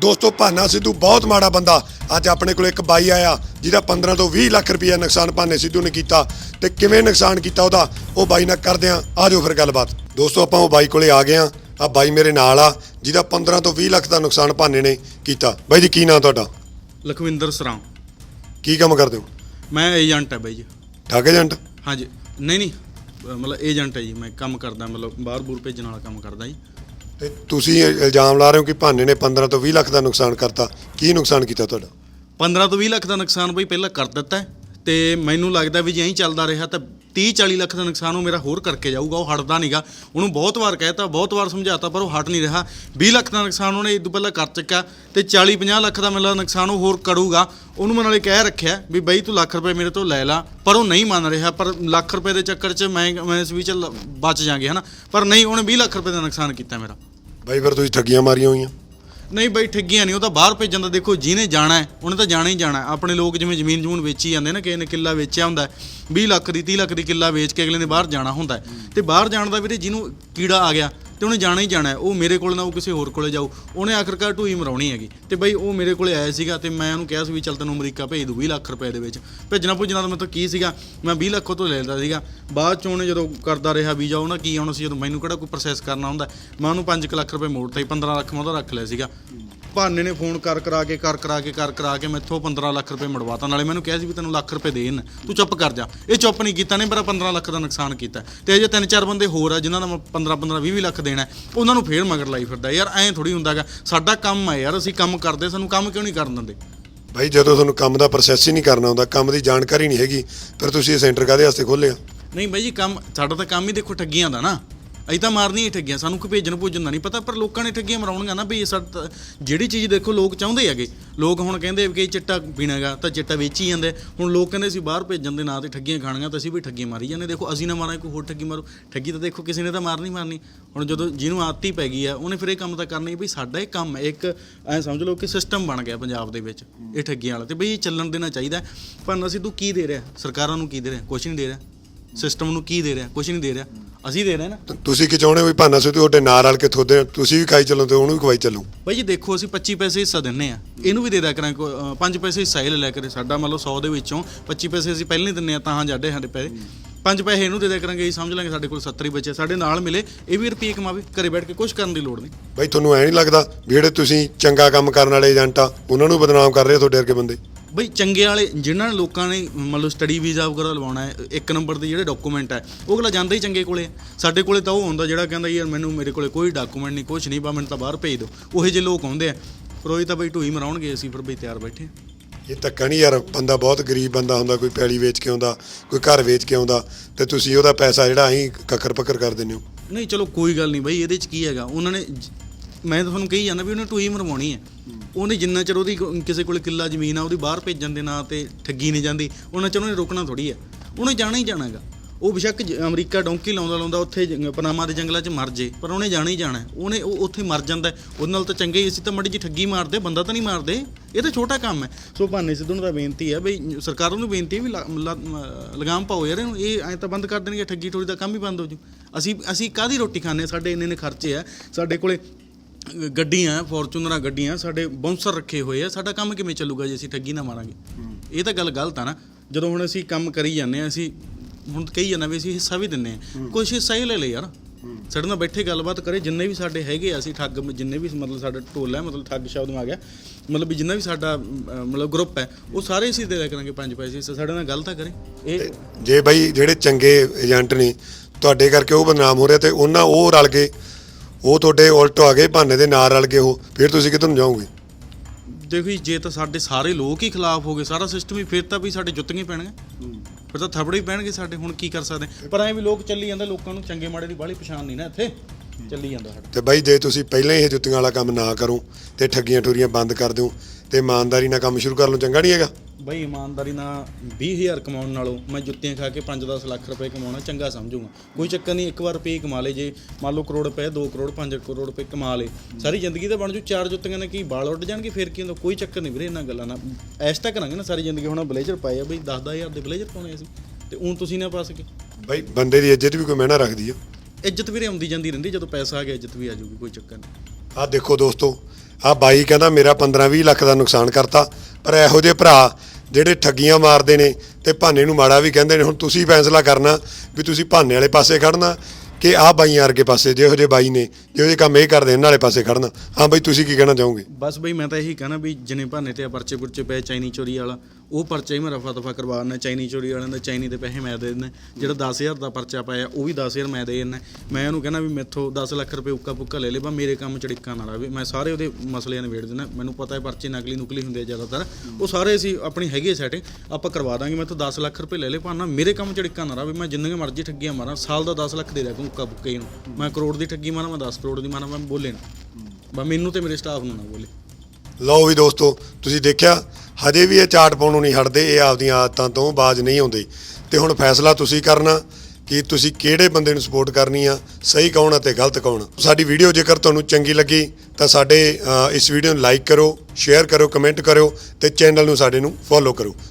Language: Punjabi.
ਦੋਸਤੋ ਭਾਨਾ ਸਿੱਧੂ ਬਹੁਤ ਮਾੜਾ ਬੰਦਾ। ਅੱਜ ਆਪਣੇ ਕੋਲ ਇੱਕ ਬਾਈ ਆਇਆ ਜਿਹਦਾ 15 ਤੋਂ 20 ਲੱਖ ਰੁਪਏ ਨੁਕਸਾਨ ਭਾਨੇ ਸਿੱਧੂ ਨੇ ਕੀਤਾ। ਤੇ ਕਿਵੇਂ ਨੁਕਸਾਨ ਕੀਤਾ ਉਹਦਾ ਉਹ ਬਾਈ ਨਾਲ ਕਰਦੇ ਆ। ਆਜੋ ਫਿਰ ਗੱਲਬਾਤ। ਦੋਸਤੋ ਆਪਾਂ ਉਹ ਬਾਈ ਕੋਲੇ ਆ ਗਏ ਆ। ਆ ਬਾਈ ਮੇਰੇ ਨਾਲ ਆ ਜਿਹਦਾ 15 ਤੋਂ 20 ਲੱਖ ਦਾ ਨੁਕਸਾਨ ਭਾਨੇ ਨੇ ਕੀਤਾ। ਬਾਈ ਜੀ ਕੀ ਨਾਂ ਤੁਹਾਡਾ? ਲਖਵਿੰਦਰ ਸਰਾਂ। ਕੀ ਕੰਮ ਕਰਦੇ ਹੋ? ਮੈਂ ਏਜੰਟ ਹੈ ਬਾਈ ਜੀ। ਠੱਗ ਏਜੰਟ? ਹਾਂਜੀ। ਨਹੀਂ ਨਹੀਂ। ਮਤਲਬ ਏਜੰਟ ਹੈ ਜੀ ਮੈਂ ਕੰਮ ਕਰਦਾ ਮਤਲਬ ਬਾਹਰ ਬੂਰ ਭੇਜਣ ਵਾਲਾ ਕੰਮ ਕਰਦਾ ਜੀ। ਤੇ ਤੁਸੀਂ ਇ- ਇਲਜ਼ਾਮ ਲਾ ਰਹੇ ਹੋ ਕਿ ਭਾਨੇ ਨੇ 15 ਤੋਂ 20 ਲੱਖ ਦਾ ਨੁਕਸਾਨ ਕਰਤਾ। ਕੀ ਨੁਕਸਾਨ ਕੀਤਾ ਤੁਹਾਡਾ? 15 ਤੋਂ 20 ਲੱਖ ਦਾ ਨੁਕਸਾਨ ਬਈ ਪਹਿਲਾਂ ਕਰ ਦਿੱਤਾ ਹੈ ਤੇ ਮੈਨੂੰ ਲੱਗਦਾ ਵੀ ਜੇ ਐਂ ਚੱਲਦਾ ਰਿਹਾ ਤਾਂ 30 40 ਲੱਖ ਦਾ ਨੁਕਸਾਨ ਉਹ ਮੇਰਾ ਹੋਰ ਕਰਕੇ ਜਾਊਗਾ, ਉਹ ਹਟਦਾ ਨਹੀਂਗਾ ਉਹਨੂੰ ਬਹੁਤ ਵਾਰ ਕਹਿਤਾ, ਬਹੁਤ ਵਾਰ ਸਮਝਾਤਾ, ਪਰ ਉਹ ਹਟ ਨਹੀਂ ਰਿਹਾ। 20 ਲੱਖ ਦਾ ਨੁਕਸਾਨ ਉਹਨੇ ਇਸ ਤੋਂ ਪਹਿਲਾਂ ਕਰ ਚੁੱਕਾ ਤੇ 40 50 ਲੱਖ ਦਾ ਮੇਰਾ ਨੁਕਸਾਨ ਉਹ ਹੋਰ ਕਰੂਗਾ। ਉਹਨੂੰ ਮੈਂ ਨਾਲੇ ਕਹਿ ਰੱਖਿਆ ਵੀ ਬਈ ਤੂੰ ਲੱਖ ਰੁਪਏ ਮੇਰੇ ਤੋਂ ਲੈ ਲਾ, ਪਰ ਉਹ ਨਹੀਂ ਮੰਨ ਰਿਹਾ। ਪਰ ਲੱਖ ਰੁਪਏ ਦੇ ਚੱਕਰ 'ਚ ਮੈਂ ਮੈਂ ਇਸ ਵਿੱਚ ਚੱਲ ਬਚ ਜਾਾਂਗੇ, ਹਨਾ? ਪਰ ਨਹੀਂ, ਉਹਨੇ 20 ਲੱਖ ਰੁਪਏ ਦਾ ਨੁਕਸਾਨ ਕੀਤਾ ਮੇਰਾ। ਬਾਈ ਫਿਰ ਤੁਸੀਂ ਠੱਗੀਆਂ ਮਾਰੀਆਂ ਹੋਈਆਂ ਨਹੀਂ ਬਈ ਠੱਗੀਆਂ ਨਹੀਂ ਉਹ ਤਾਂ ਬਾਹਰ ਭੇਜਣ ਦਾ ਦੇਖੋ ਜਿਹਨੇ ਜਾਣਾ ਹੈ ਉਹਨੇ ਤਾਂ ਜਾਣਾ ਹੀ ਜਾਣਾ ਹੈ। ਆਪਣੇ ਲੋਕ ਜਿਵੇਂ ਜ਼ਮੀਨ ਜਮੂਨ ਵੇਚੀ ਜਾਂਦੇ ਨਾ ਕਿਸੇ ਨੇ ਕਿੱਲਾ ਵੇਚਿਆ ਹੁੰਦਾ ਹੈ, 20 ਲੱਖ ਦੀ 30 ਲੱਖ ਦੀ ਕਿੱਲਾ ਵੇਚ ਕੇ ਅਗਲੇ ਨੇ ਬਾਹਰ ਜਾਣਾ ਹੁੰਦਾ ਹੈ। ਤੇ ਬਾਹਰ ਜਾਣ ਦਾ ਵੀਰੇ ਜਿਹਨੂੰ ਕੀੜਾ ਆ ਗਿਆ ਤੇ ਉਹਨੇ ਜਾਣਾ ਹੀ ਜਾਣਾ ਉਹ ਮੇਰੇ ਕੋਲ ਨਾ, ਉਹ ਕਿਸੇ ਹੋਰ ਕੋਲੇ ਜਾਊ। ਉਹਨੇ ਆਖਰਕਾਰ ਢੂਈ ਮਰਾਉਣੀ ਹੈਗੀ। ਤੇ ਬਈ ਉਹ ਮੇਰੇ ਕੋਲੇ ਆਇਆ ਸੀਗਾ ਤੇ ਮੈਂ ਉਹਨੂੰ ਕਿਹਾ ਸੀ ਵੀ ਚੱਲ ਤੈਨੂੰ ਅਮਰੀਕਾ ਭੇਜ ਦੂ 20 ਲੱਖ ਰੁਪਏ ਦੇ ਵਿੱਚ। ਭੇਜਣਾ ਭੁੱਜਣਾ ਤਾਂ ਮੈਂ ਤਾਂ ਕੀ ਸੀਗਾ? ਮੈਂ 20 ਲੱਖ ਤੋਂ ਲੈ ਲੈਂਦਾ ਸੀਗਾ। ਬਾਅਦ ਚ ਉਹਨੇ ਜਦੋਂ ਕਰਦਾ ਰਿਹਾ ਵੀਜ਼ਾ ਉਹਨਾਂ ਕੀ ਆਉਣਾ ਸੀ? ਜਦੋਂ ਮੈਨੂੰ ਕਿਹੜਾ ਕੋਈ ਪ੍ਰੋਸੈਸ ਕਰਨਾ ਹੁੰਦਾ ਮੈਂ ਉਹਨੂੰ 5 ਲੱਖ ਰੁਪਏ ਮੋੜਤਾ ਹੀ 15 ਲੱਖ ਮੈਂ ਉਹਦਾ ਰੱਖ ਲਿਆ ਸੀਗਾ। ਭਾਨੇ ਨੇ ਫੋਨ ਕਰ ਕਰਾ ਕੇ ਕਰ ਕਰਾ ਕੇ ਕਰ ਕਰਾ ਕੇ ਮੈਥੋਂ 15 ਲੱਖ ਰੁਪਏ ਮੜਵਾਤਾ। ਨਾਲੇ ਮੈਨੂੰ ਕਿਹਾ ਸੀ ਵੀ ਤੈਨੂੰ ਲੱਖ ਰੁਪਏ ਦੇਣ। ਤੂੰ ਚੁੱਪ ਕਰ ਜਾ। ਇਹ ਚੁੱਪ ਨਹੀਂ ਕੀਤਾ ਨੇ ਮੇਰਾ 15 ਲੱਖ ਦਾ ਨੁਕਸਾਨ ਕੀਤਾ। ਤੇ ਅਜੇ ਤਿੰਨ ਚਾਰ ਬੰਦੇ ਹੋਰ ਆ ਜਿਨ੍ਹਾਂ ਦਾ ਮੈਂ 15 15 20 20 ਲੱਖ ਦੇਣਾ ਉਹਨਾਂ ਨੂੰ ਫੇਰ ਮਗਰ ਲਾਈ ਫਿਰਦਾ। ਯਾਰ ਐਂ ਥੋੜੀ ਹੁੰਦਾਗਾ ਸਾਡਾ ਕੰਮ ਹੈ ਯਾਰ ਅਸੀਂ ਕੰਮ ਕਰਦੇ ਸਾਨੂੰ ਕੰਮ ਕਿਉਂ ਨਹੀਂ ਕਰਨ ਦਿੰਦੇ? ਭਾਈ ਜਦੋਂ ਤੁਹਾਨੂੰ ਕੰਮ ਦਾ ਪ੍ਰੋਸੈਸ ਹੀ ਨਹੀਂ ਕਰਨਾ ਆਉਂਦਾ ਕੰਮ ਦੀ ਜਾਣਕਾਰੀ ਨਹੀਂ ਹੈਗੀ ਫਿਰ ਤੁਸੀਂ ਇਹ ਸੈਂਟਰ ਕਾਦੇ ਵਾਸਤੇ ਖੋਲ੍ਹਿਆ ਨਹੀਂ ਬਾਈ ਜੀ ਕੰਮ ਸਾਡਾ ਤਾਂ ਕੰਮ ਹੀ ਦੇਖੋ ਠੱਗੀਆਂ ਦਾ ਨਾ। ਅਸੀਂ ਤਾਂ ਮਾਰਨੀ ਹੀ ਠੱਗੀਆਂ, ਸਾਨੂੰ ਕੋਈ ਭੇਜਣ ਭੋਜਣ ਦਾ ਨਹੀਂ ਪਤਾ, ਪਰ ਲੋਕਾਂ ਨੇ ਠੱਗੀਆਂ ਮਰਾਉਣੀਆਂ ਨਾ ਵੀ ਇਹ ਸਾਡਾ ਤਾਂ- ਜਿਹੜੀ ਚੀਜ਼ ਦੇਖੋ ਲੋਕ ਚਾਹੁੰਦੇ ਹੈਗੇ। ਲੋਕ ਹੁਣ ਕਹਿੰਦੇ ਕਿ ਚਿੱਟਾ ਪੀਣਾਗਾ, ਤਾਂ ਚਿੱਟਾ ਵੇਚੀ ਜਾਂਦੇ ਹੁਣ ਲੋਕ ਕਹਿੰਦੇ ਸੀ ਬਾਹਰ ਭੇਜਣ ਦੇ ਨਾਂ ਤੇ ਠੱਗੀਆਂ ਖਾਣੀਆਂ ਤਾਂ ਅਸੀਂ ਵੀ ਠੱਗੀ ਮਾਰੀ ਜਾਂਦੇ ਦੇਖੋ, ਅਸੀਂ ਨਾ ਮਾਰਾਂ ਕੋਈ ਹੋਰ ਠੱਗੀ ਮਾਰੋ। ਠੱਗੀ ਤਾਂ ਦੇਖੋ, ਕਿਸੇ ਨੇ ਤਾਂ ਮਾਰਨੀ ਮਾਰਨੀ। ਹੁਣ ਜਦੋਂ ਜਿਹਨੂੰ ਆਦਤ ਪੈ ਗਈ ਆ, ਉਹਨੇ ਫਿਰ ਇਹ ਕੰਮ ਤਾਂ ਕਰਨਾ ਹੀ ਵੀ ਸਾਡਾ ਇਹ ਕੰਮ ਹੈ। ਇੱਕ ਐ ਸਮਝ ਲਓ ਕਿ ਸਿਸਟਮ ਬਣ ਗਿਆ ਪੰਜਾਬ ਦੇ ਵਿੱਚ, ਇਹ ਠੱਗੀਆਂ ਵਾਲਾ। ਤੇ ਬਈ ਇਹ ਚੱਲਣ ਦੇਣਾ ਚਾਹੀਦਾ ਪਰ ਅਸੀਂ ਤੂੰ ਕੀ ਦੇ ਰਿਹਾ? ਸਰਕਾਰਾਂ ਨੂੰ ਕੀ ਦੇ ਰਿਹਾ? ਕੁਝ ਨਹੀਂ ਦੇ ਰਿਹਾ। ਸਿਸਟਮ ਨੂੰ ਕੀ ਦੇ ਰਿਹਾ? ਕੁਝ ਨਹੀਂ ਦੇ ਰਿਹਾ। ਅਸੀਂ ਦੇ ਰਹੇ ਨਾ। ਤੁਸੀਂ ਕੀ ਚਾਹੁੰਦੇ ਹੋ ਵੀ ਭਾਨਾ ਸਿੱਧੂ ਤੁਹਾਡੇ ਨਾਲ ਰਲ ਕੇ ਥੋਦੇ ਤੁਸੀਂ ਵੀ ਖਾਈ ਚੱਲੋ ਤੇ ਉਹਨੂੰ ਵੀ ਖਵਾਈ ਚੱਲੋ। ਬਾਈ ਜੀ ਦੇਖੋ ਅਸੀਂ 25 ਪੈਸੇ ਹਿੱਸਾ ਦਿੰਨੇ ਆ। ਇਹਨੂੰ ਵੀ ਦੇ ਦਿਆ ਕਰਾਂ 5 ਪੈਸੇ ਹਿੱਸਾ ਇਹ ਲੈ ਲਿਆ ਕਰੇ। ਸਾਡਾ ਮੰਨ ਲਓ 100 ਦੇ ਵਿੱਚੋਂ 25 ਪੈਸੇ ਅਸੀਂ ਪਹਿਲਾਂ ਹੀ ਦਿੰਨੇ ਆ ਤਾਂ ਜਾਡੇ ਸਾਡੇ ਪੈਸੇ। ਪੰਜ ਪੈਸੇ ਇਹਨੂੰ ਦੇ ਦਿਆ ਕਰਾਂਗੇ ਇਹ ਸਮਝ ਲਾਂਗੇ ਸਾਡੇ ਕੋਲ 70 ਹੀ ਬਚੇ ਸਾਡੇ ਨਾਲ ਮਿਲੇ ਇਹ ਵੀ ਰੁਪਏ ਕਮਾਵੇ ਘਰੇ ਬੈਠ ਕੇ ਕੁਝ ਕਰਨ ਦੀ ਲੋੜ ਨਹੀਂ। ਬਾਈ ਤੁਹਾਨੂੰ ਐ ਨਹੀਂ ਲੱਗਦਾ ਵੀ ਜਿਹੜੇ ਤੁਸੀਂ ਚੰਗਾ ਕੰਮ ਕਰਨ ਵਾਲੇ ਏਜੰਟ ਆ ਉਹਨਾਂ ਨੂੰ ਬਦਨਾਮ ਕਰ ਰਹੇ ਹੋ ਤੁਹਾਡੇ ਵਰਗੇ ਬੰਦੇ? ਬਈ ਚੰਗੇ ਵਾਲੇ ਜਿਨ੍ਹਾਂ ਨੇ ਲੋਕਾਂ ਨੇ ਮੰਨ ਲਓ ਸਟੱਡੀ ਵੀਜ਼ਾ ਵਗੈਰਾ ਲਵਾਉਣਾ ਹੈ ਇੱਕ ਨੰਬਰ ਦੇ ਜਿਹੜੇ ਡਾਕੂਮੈਂਟ ਹੈ ਉਹ ਅਗਲਾ ਜਾਂਦਾ ਹੀ ਚੰਗੇ ਕੋਲੇ। ਸਾਡੇ ਕੋਲੇ ਤਾਂ ਉਹ ਹੁੰਦਾ ਜਿਹੜਾ ਕਹਿੰਦਾ ਯਾਰ ਮੈਨੂੰ ਮੇਰੇ ਕੋਲੇ ਕੋਈ ਡਾਕੂਮੈਂਟ ਨਹੀਂ ਕੁਝ ਨਹੀਂ ਬਾ ਮੈਨੂੰ ਤਾਂ ਬਾਹਰ ਭੇਜ ਦਿਓ। ਉਹੇ ਜਿਹੇ ਲੋਕ ਆਉਂਦੇ ਆ। ਪਰ ਉਹ ਤਾਂ ਬਈ ਢੂਈ ਮਰਾਉਣਗੇ ਅਸੀਂ ਫਿਰ ਬਈ ਤਿਆਰ ਬੈਠੇ ਇਹ ਧੱਕਾ ਨਹੀਂ ਯਾਰ ਬੰਦਾ ਬਹੁਤ ਗਰੀਬ ਬੰਦਾ ਹੁੰਦਾ ਕੋਈ ਪੈਲੀ ਵੇਚ ਕੇ ਆਉਂਦਾ ਕੋਈ ਘਰ ਵੇਚ ਕੇ ਆਉਂਦਾ ਤੇ ਤੁਸੀਂ ਉਹਦਾ ਪੈਸਾ ਜਿਹੜਾ ਅਸੀਂ ਕੱਕਰ ਪੱਕਰ ਕਰ ਦਿੰਦੇ ਹੋ। ਨਹੀਂ ਚਲੋ ਕੋਈ ਗੱਲ ਨਹੀਂ ਬਾਈ ਇਹਦੇ ਚ ਕੀ ਹੈਗਾ? ਉਹਨਾਂ ਨੇ ਜ- ਮੈਂ ਤਾਂ ਤੁਹਾਨੂੰ ਕਹੀ ਜਾਂਦਾ ਵੀ ਉਹਨੇ ਟੂਈ ਮਰਵਾਉਣੀ ਹੈ। ਉਹਨੇ ਜਿੰਨਾ ਚਿਰ ਉਹਦੀ ਕੋ- ਕਿਸੇ ਕੋਲ ਕਿੱਲਾ ਜ਼ਮੀਨ ਆ, ਉਹਦੀ ਬਾਹਰ ਭੇਜਣ ਦੇ ਨਾਂ ਤੇ ਠੱਗੀ ਨਹੀਂ ਜਾਂਦੀ, ਉਹਨਾਂ ਚਿਰ ਉਹਨੇ ਰੋਕਣਾ ਥੋੜੀ ਆ। ਉਹਨੇ ਜਾਣਾ ਹੀ ਜਾਣਾਗਾ ਉਹ ਬਿਸ਼ੱਕ ਜ- ਅਮਰੀਕਾ ਡੋਂਕੀ ਲਾਉਂਦਾ ਲਾਉਂਦਾ ਉੱਥੇ ਜ- ਪਨਾਮਾ ਦੇ ਜੰਗਲਾਂ 'ਚ ਮਰ ਜੇ, ਪਰ ਉਹਨੇ ਜਾਣਾ ਹੀ ਜਾਣਾ ਹੈ। ਉਹਨੇ ਉਹ ਉੱਥੇ ਮਰ ਜਾਂਦਾ ਹੈ। ਉਹਦੇ ਨਾਲ ਤਾਂ ਚੰਗੇ ਹੀ ਅਸੀਂ ਤਾਂ ਮੜੀ ਜੀ ਠੱਗੀ ਮਾਰਦੇ, ਬੰਦਾ ਤਾਂ ਨਹੀਂ ਮਾਰਦੇ। ਇਹ ਤਾਂ ਛੋਟਾ ਕੰਮ ਹੈ। ਸੋ ਭਾਨੇ ਸਿੱਧੂ ਨੂੰ ਤਾਂ ਬੇਨਤੀ ਹੈ ਬਈ, ਸਰਕਾਰਾਂ ਨੂੰ ਬੇਨਤੀ ਹੈ ਵੀ ਲਾ, ਲ- ਮ- ਲਗਾਮ ਪਾਓ ਯਾਰ ਇਹਨੂੰ। ਇਹ ਐਂ ਤਾਂ ਬੰਦ ਕਰ ਦੇਣਗੇ ਠੱਗੀ ਟੋਰੀ ਦਾ ਕੰਮ ਹੀ ਬੰਦ ਹੋ ਜੂ। ਅਸੀਂ ਅਸੀਂ ਕਾਦੀ ਰੋਟੀ ਖਾਂਦੇ ਹਾਂ? ਸਾਡੇ ਇੰਨੇ ਨੇ ਖਰਚੇ ਆ। ਸਾਡੇ ਕੋਲੇ ਗੱਡੀਆਂ ਫੋਰਚੂਨਰਾਂ ਗੱਡੀਆਂ ਸਾਡੇ ਬਾਉਂਸਰ ਰੱਖੇ ਹੋਏ ਆ। ਸਾਡਾ ਕੰਮ ਕਿਵੇਂ ਚੱਲੂਗਾ ਜੇ ਅਸੀਂ ਠੱਗੀ ਨਾ ਮਾਰਾਂਗੇ? ਇਹ ਤਾਂ ਗੱਲ ਗਲਤ ਆ ਨਾ। ਜਦੋਂ ਹੁਣ ਅਸੀਂ ਕੰਮ ਕਰੀ ਜਾਂਦੇ ਆ ਅਸੀਂ ਹੁਣ ਕਹੀ ਜਾਂਦੇ ਵੀ ਅਸੀਂ ਹਿੱਸਾ ਵੀ ਦਿੰਨੇ ਆ। ਕੁਛ ਹਿੱਸਾ ਹੀ ਲੈ ਲੈ ਯਾਰ। ਸਾਡੇ ਨਾਲ ਬੈਠੇ ਗੱਲਬਾਤ ਕਰੇ ਜਿੰਨੇ ਵੀ ਸਾਡੇ ਹੈਗੇ ਆ ਅਸੀਂ ਠੱਗ ਜਿੰਨੇ ਵੀ ਮਤਲਬ ਸਾਡਾ ਟੋਲਾ ਹੈ ਮਤਲਬ ਠੱਗ ਸ਼ਬਦ ਆ ਗਿਆ ਮਤਲਬ ਵੀ ਜਿੰਨਾ ਵੀ ਸਾਡਾ ਮਤਲਬ ਗਰੁੱਪ ਹੈ ਉਹ ਸਾਰੇ ਅਸੀਂ ਦੇ ਦਿਆ ਕਰਾਂਗੇ ਪੰਜ ਪੈਸੇ। ਸਾਡੇ ਨਾਲ ਗੱਲ ਤਾਂ ਕਰੇ। ਇਹ ਜੇ ਬਾਈ ਜਿਹੜੇ ਚੰਗੇ ਏਜੰਟ ਨੇ ਤੁਹਾਡੇ ਕਰਕੇ ਉਹ ਬਦਨਾਮ ਹੋ ਰਿਹਾ ਤੇ ਉਹਨਾਂ ਉਹ ਰਲ ਗਏ ਉਹ ਤੁਹਾਡੇ ਉਲਟ ਆ ਗਏ ਭਾਨੇ ਦੇ ਨਾਲ ਰਲ ਗਏ ਉਹ। ਫਿਰ ਤੁਸੀਂ ਕਿੱਧਰ ਨੂੰ ਜਾਓਗੇ? ਦੇਖੋ ਜੀ ਜੇ ਤਾਂ ਸਾਡੇ ਸਾਰੇ ਲੋਕ ਹੀ ਖਿਲਾਫ ਹੋ ਗਏ ਸਾਰਾ ਸਿਸਟਮ ਹੀ ਫਿਰ ਤਾਂ ਵੀ ਸਾਡੇ ਜੁੱਤੀਆਂ ਹੀ ਪੈਣਗੇ ਫਿਰ ਤਾਂ ਥਪੜੇ ਹੀ ਪੈਣਗੇ ਸਾਡੇ ਹੁਣ ਕੀ ਕਰ ਸਕਦੇ? ਪਰ ਐਂ ਵੀ ਲੋਕ ਚੱਲੀ ਜਾਂਦੇ ਲੋਕਾਂ ਨੂੰ ਚੰਗੇ ਮਾੜੇ ਦੀ ਬਾਹਲੀ ਪਛਾਣ ਨਹੀਂ ਨਾ ਇੱਥੇ। ਚੱਲੀ ਜਾਂਦਾ ਸਾਡਾ ਤੇ ਬਾਈ ਜੇ ਤੁਸੀਂ ਪਹਿਲਾਂ ਹੀ ਇਹ ਜੁੱਤੀਆਂ ਵਾਲਾ ਕੰਮ ਨਾ ਕਰੋ ਤੇ ਠੱਗੀਆਂ ਠੁਰੀਆਂ ਬੰਦ ਕਰ ਦਿਓ ਤੇ ਇਮਾਨਦਾਰੀ ਨਾਲ ਕੰਮ ਸ਼ੁਰੂ ਕਰ ਲਓ ਚੰਗਾ ਨਹੀਂ ਹੈਗਾ? ਬਈ ਇਮਾਨਦਾਰੀ ਨਾਲ 20000 ਕਮਾਉਣ ਨਾਲੋਂ ਮੈਂ ਜੁੱਤੀਆਂ ਖਾ ਕੇ 5-10 ਲੱਖ ਰੁਪਏ ਕਮਾਉਣਾ ਚੰਗਾ ਸਮਝੂਗਾ। ਕੋਈ ਚੱਕਰ ਨਹੀਂ ਇੱਕ ਵਾਰ ਰੁਪਏ ਕਮਾ ਲੇ ਜੇ ਮੰਨ ਲਓ ਕਰੋੜ ਰੁਪਏ 2 ਕਰੋੜ 5 ਕਰੋੜ ਰੁਪਏ ਕਮਾ ਲੇ ਸਾਰੀ ਜ਼ਿੰਦਗੀ ਤਾਂ ਬਣ ਜੂ ਚਾਰ ਜੁੱਤੀਆਂ ਨੇ ਕੀ ਬਾਲ ਉੱਡ ਜਾਣਗੇ ਫਿਰ ਕੀ ਹੁੰਦਾ? ਕੋਈ ਚੱਕਰ ਨਹੀਂ ਵੀਰੇ ਇਹਨਾਂ ਗੱਲਾਂ ਨਾਲ। ਐਸ਼ ਤਾਂ ਕਰਾਂਗੇ ਨਾ ਸਾਰੀ ਜ਼ਿੰਦਗੀ ਹੁਣ ਬਲੇਜ਼ਰ ਪਾਏ ਆ ਬਈ 10-10000 ਦੇ ਬਲੇਜ਼ਰ ਪਾਉਣੇ ਅਸੀਂ ਤੇ ਹੁਣ ਤੁਸੀਂ ਨਾ ਪਾ ਸਕੇ ਬਾਈ ਬੰਦੇ ਦੀ ਇੱਜ਼ਤ ਵੀ ਕੋਈ ਮਹਿਨਾ ਰੱਖਦੀ ਆ। ਇੱਜ਼ਤ ਵੀਰੇ ਆਉਂਦੀ ਜਾਂਦੀ ਰਹਿੰਦੀ, ਜਦੋਂ ਪੈਸਾ ਆ ਗਿਆ, ਇੱਜ਼ਤ ਵੀ ਆ ਜਾਊਗੀ, ਕੋਈ ਚੱਕਰ ਨਹੀਂ। ਆਹ ਦੇਖੋ ਦੋਸਤੋ ਆ ਬਾਈ ਕਹਿੰਦਾ, ਮੇਰਾ 15-20 ਲੱਖ ਦਾ ਨੁਕਸਾਨ ਕਰਤਾ। ਪਰ ਇਹੋ ਜਿਹੇ ਭਰਾ ਜਿਹੜੇ ਠੱਗੀਆਂ ਮਾਰਦੇ ਨੇ ਤੇ ਭਾਨੇ ਨੂੰ ਮਾੜਾ ਵੀ ਕਹਿੰਦੇ ਨੇ, ਹੁਣ ਤੁਸੀਂ ਫੈਸਲਾ ਕਰਨਾ ਵੀ ਤੁਸੀਂ ਭਾਨੇ ਵਾਲੇ ਪਾਸੇ ਖੜਨਾ ਕਿ ਆਹ ਬਾਈਆਂ ਵਰਗੇ ਪਾਸੇ ਜਿਹੋ ਜਿਹੇ ਬਾਈ ਨੇ, ਜਿਹੋ ਜਿਹੇ ਕੰਮ ਇਹ ਕਰਦੇ ਇਹਨਾਂ ਵਾਲੇ ਪਾਸੇ ਖੜਨਾ। ਹਾਂ ਬਈ, ਤੁਸੀਂ ਕੀ ਕਹਿਣਾ ਚਾਹੋਗੇ? ਬਸ ਬਈ, ਮੈਂ ਤਾਂ ਇਹੀ ਕਹਿਣਾ ਵੀ ਜਿਨੇ ਭਾਨੇ ਤੇ ਆ ਪਰਚੇ ਪੁਰਚੇ ਪਏ, ਚਾਈਨੀ ਚੋਰੀ ਵਾਲਾ। ਉਹ ਪਰਚਾ ਹੀ ਮੈਂ ਰਫਾ ਦਫਾ ਕਰਵਾ ਦਿੰਦਾ, ਚਾਈਨੀ ਚੋਰੀ ਵਾਲਿਆਂ ਦਾ, ਚਾਈਨੀ ਦੇ ਪੈਸੇ ਮੈਂ ਦੇ ਦਿੰਦਾ। ਜਿਹੜਾ 10000 ਦਾ ਪਰਚਾ ਪਾਇਆ, ਉਹ ਵੀ 10000 ਮੈਂ ਦੇ ਦਿੰਦਾ। ਮੈਂ ਉਹਨੂੰ ਕਹਿੰਦਾ ਵੀ ਮੈਥੋਂ 10 ਲੱਖ ਰੁਪਏ ਉੱਕਾ ਪੁੱਕਾ ਲੈ ਲੈ, ਬਾ ਮੇਰੇ ਕੰਮ ਚ ਨਾ ਰਵੇ ਮੈਂ ਸਾਰੇ ਉਹਦੇ ਮਸਲਿਆਂ ਨਿਬੇੜ ਦਿੰਦਾ। ਮੈਨੂੰ ਪਤਾ ਹੈ ਪਰਚੇ ਨਕਲੀ ਨੁਕਲੀ ਹੁੰਦੇ ਆ ਜ਼ਿਆਦਾਤਰ। ਉਹ ਸਾਰੇ ਅਸੀਂ ਆਪਣੀ ਹੈਗੀ ਸੈਟਿੰਗ ਆਪਾਂ ਕਰਵਾ ਦਾਂਗੇ। ਮੈਥੋਂ 10 ਲੱਖ ਰੁਪਏ ਲੈ ਲੈ, ਭਾਨਾ ਮੇਰੇ ਕੰਮ ਚ ਡਿੱਕਾ ਨਾ ਰਵੇ ਮੈਂ ਜਿੰਨੇ ਮਰਜ਼ੀ ਠੱਗੀਆਂ ਮਾਰਾਂ, ਸਾਲ ਦਾ 10 ਲੱਖ ਦੇ ਦਿਆ ਕਰੂੰ। ਉੱਕਾ ਪੁੱਕੇ ਨੂੰ ਮੈਂ ਕਰੋੜ ਦੀ ਠੱਗੀ ਮਾਰਾਂ, ਮੈਂ 10 ਕਰੋੜ ਦੀ ਮਾਰਾਂ, ਮੈਂ ਬੋਲੇ ਨਾ। ਬਾ ਮੈਨੂੰ ਤੇ ਮੇਰੇ ਸਟਾਫ ਨੂੰ ਨਾ ਬੋਲੇ। ਲਓ ਵੀ ਦੋਸਤੋ, ਤੁਸੀਂ ਦੇਖਿਆ, ਹਜੇ ਵੀ ਇਹ ਚਾਟ ਪਾਉਣੋਂ ਨਹੀਂ ਹਟਦੇ, ਇਹ ਆਪਦੀਆਂ ਆਦਤਾਂ ਤੋਂ ਬਾਜ਼ ਨਹੀਂ ਆਉਂਦੇ। ਤੇ ਹੁਣ ਫੈਸਲਾ ਤੁਸੀਂ ਕਰਨਾ ਕਿ ਤੁਸੀਂ ਕਿਹੜੇ ਬੰਦੇ ਨੂੰ ਸਪੋਰਟ ਕਰਨੀ ਆ, ਸਹੀ ਕੌਣ ਅਤੇ ਗਲਤ ਕੌਣ? ਸਾਡੀ ਵੀਡੀਓ ਜੇਕਰ ਤੁਹਾਨੂੰ ਚੰਗੀ ਲੱਗੀ, ਤਾਂ ਸਾਡੇ ਇਸ ਵੀਡੀਓ ਨੂੰ ਲਾਈਕ ਕਰੋ ਸ਼ੇਅਰ ਕਰੋ ਕਮੈਂਟ ਕਰੋ ਤੇ ਚੈਨਲ ਨੂੰ ਸਾਡੇ ਨੂੰ ਫੋਲੋ ਕਰੋ।